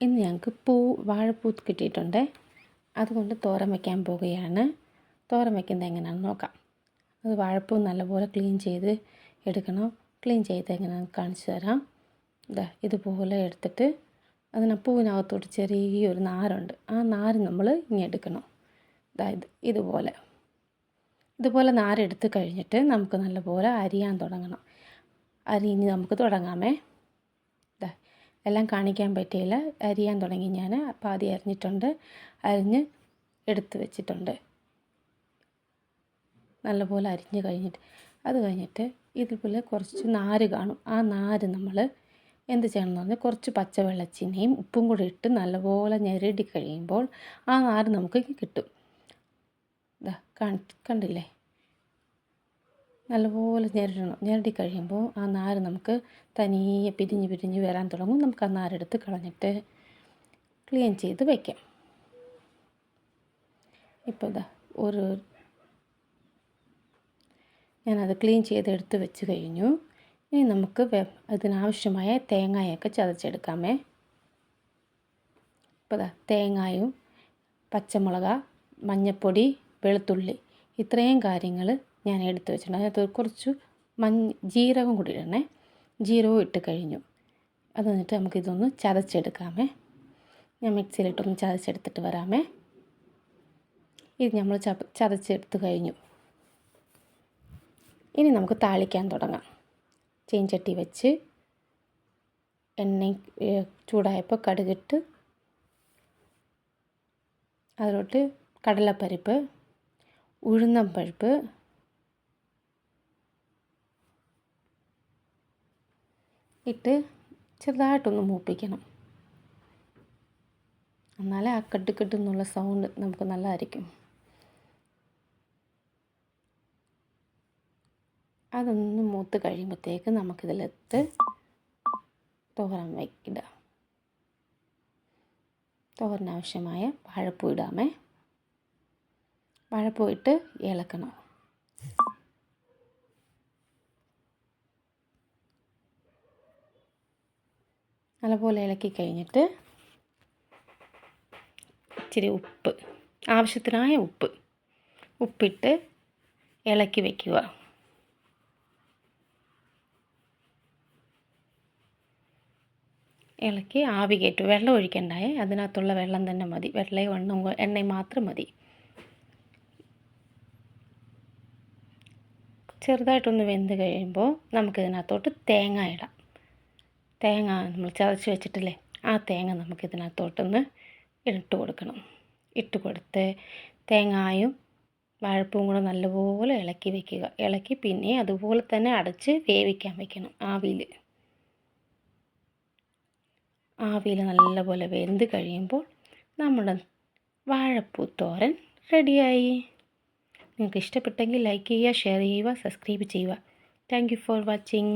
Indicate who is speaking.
Speaker 1: ഇന്ന് ഞങ്ങൾക്ക് പൂ വാഴപ്പൂ കിട്ടിയിട്ടുണ്ട്. അതുകൊണ്ട് തോരൻ വയ്ക്കാൻ പോവുകയാണ്. തോരൻ വയ്ക്കുന്നത് എങ്ങനെയാണെന്ന് നോക്കാം. അത് വാഴപ്പൂ നല്ലപോലെ ക്ലീൻ ചെയ്ത് എടുക്കണം. ക്ലീൻ ചെയ്ത് എങ്ങനെയാണെന്ന് കാണിച്ചു തരാം. ഇതാ ഇതുപോലെ എടുത്തിട്ട് അതിന് പൂവിനകത്തോട്ട് ചെറിയൊരു നാരുണ്ട്. ആ നാര് നമ്മൾ ഇനി എടുക്കണം. അതായത് ഇതുപോലെ. ഇതുപോലെ നാരെടുത്ത് കഴിഞ്ഞിട്ട് നമുക്ക് നല്ലപോലെ അരിയാൻ തുടങ്ങണം. അരിഞ്ഞ് നമുക്ക് തുടങ്ങാമേ. എല്ലാം കാണിക്കാൻ പറ്റിയില്ല. അരിയാൻ തുടങ്ങി ഞാൻ. പാതി അരിഞ്ഞിട്ടുണ്ട്. അരിഞ്ഞ് എടുത്ത് വെച്ചിട്ടുണ്ട്. നല്ലപോലെ അരിഞ്ഞ് കഴിഞ്ഞിട്ട്. അത് കഴിഞ്ഞിട്ട് ഇതുപോലെ കുറച്ച് നാര് കാണും. ആ നാര് നമ്മൾ എന്ത് ചെയ്യണം എന്ന് പറഞ്ഞാൽ കുറച്ച് പച്ചവെള്ളച്ചീനയും ഉപ്പും കൂടി ഇട്ട് നല്ലപോലെ ഞെരടി കഴിയുമ്പോൾ ആ നാര് നമുക്ക് കിട്ടും. ഇതാ കാണി കണ്ടില്ലേ? നല്ലപോലെ ഞെരടണം. ഞെരടി കഴിയുമ്പോൾ ആ നാര് നമുക്ക് തനിയെ പിരിഞ്ഞ് പിരിഞ്ഞ് വരാൻ തുടങ്ങും. നമുക്ക് ആ നാരെടുത്ത് കളഞ്ഞിട്ട് ക്ലീൻ ചെയ്ത് വയ്ക്കാം ഇപ്പോൾ ഇതാ ഒരു ഞാനത് ക്ലീൻ ചെയ്ത് എടുത്ത് വെച്ച് കഴിഞ്ഞു. ഇനി നമുക്ക് അതിനാവശ്യമായ തേങ്ങയൊക്കെ ചതച്ചെടുക്കാമേ. ഇപ്പോൾ തേങ്ങയും പച്ചമുളക് മഞ്ഞൾപ്പൊടി വെളുത്തുള്ളി ഇത്രയും കാര്യങ്ങൾ ഞാൻ എടുത്ത് വെച്ചിട്ടുണ്ട്. അതിനകത്ത് കുറച്ച് മഞ്ഞ ജീരകം കൂടി ഇടണേ. ജീരകവും ഇട്ട് കഴിഞ്ഞു. അത് എന്നിട്ട് നമുക്കിതൊന്ന് ചതച്ചെടുക്കാമേ. ഞാൻ മിക്സിയിലിട്ടൊന്ന് ചതച്ചെടുത്തിട്ട് വരാമേ. ഇത് നമ്മൾ ച ചതച്ചെടുത്ത് കഴിഞ്ഞു. ഇനി നമുക്ക് താളിക്കാൻ തുടങ്ങാം. ചീൻചട്ടി വെച്ച് എണ്ണ ചൂടായപ്പോൾ കടുകിട്ട് അതിലോട്ട് കടലപ്പരിപ്പ് ഉഴുന്നപ്പരിപ്പ് ഇട്ട് ചെറുതായിട്ടൊന്ന് മൂപ്പിക്കണം. എന്നാലേ ആ കട്ട് കട്ട് എന്നുള്ള സൗണ്ട് നമുക്ക് നല്ലതായിരിക്കും. അതൊന്ന് മൂത്ത് കഴിയുമ്പോഴത്തേക്ക് നമുക്കിതിലെടുത്ത് തോരൻ വയ്ക്കിടുക തോരനാവശ്യമായ വാഴപ്പൂ ഇടാമേ. വാഴപ്പൂ ഇട്ട് ഇളക്കണം. നല്ലപോലെ ഇളക്കി കഴിഞ്ഞിട്ട് ഇച്ചിരി ഉപ്പ് ആവശ്യത്തിനായ ഉപ്പ്. ഉപ്പിട്ട് ഇളക്കി വയ്ക്കുക ഇളക്കി ആവി കയറ്റും. വെള്ളം ഒഴിക്കണ്ടായേ അതിനകത്തുള്ള വെള്ളം തന്നെ മതി. വെള്ളയും എണ്ണ എണ്ണയും മാത്രം മതി. ചെറുതായിട്ടൊന്ന് വെന്ത് കഴിയുമ്പോൾ നമുക്കിതിനകത്തോട്ട് തേങ്ങ ഇടാം. തേങ്ങ നമ്മൾ ചതച്ച് വെച്ചിട്ടില്ലേ ആ തേങ്ങ നമുക്കിതിനകത്തോട്ടൊന്ന് ഇട്ട് കൊടുക്കണം. ഇട്ട് കൊടുത്ത് തേങ്ങായും വാഴപ്പൂവും കൂടെ നല്ലപോലെ ഇളക്കി വെക്കുക. ഇളക്കി പിന്നെ അതുപോലെ തന്നെ അടച്ച് വേവിക്കാൻ വെക്കണം ആവിയിൽ. ആവിയിൽ നല്ലപോലെ വെന്ത് കഴിയുമ്പോൾ നമ്മുടെ വാഴപ്പൂ തോരൻ റെഡിയായി. നിങ്ങൾക്ക് ഇഷ്ടപ്പെട്ടെങ്കിൽ ലൈക്ക് ചെയ്യുക ഷെയർ ചെയ്യുക സബ്സ്ക്രൈബ് ചെയ്യുക. Thank you for watching.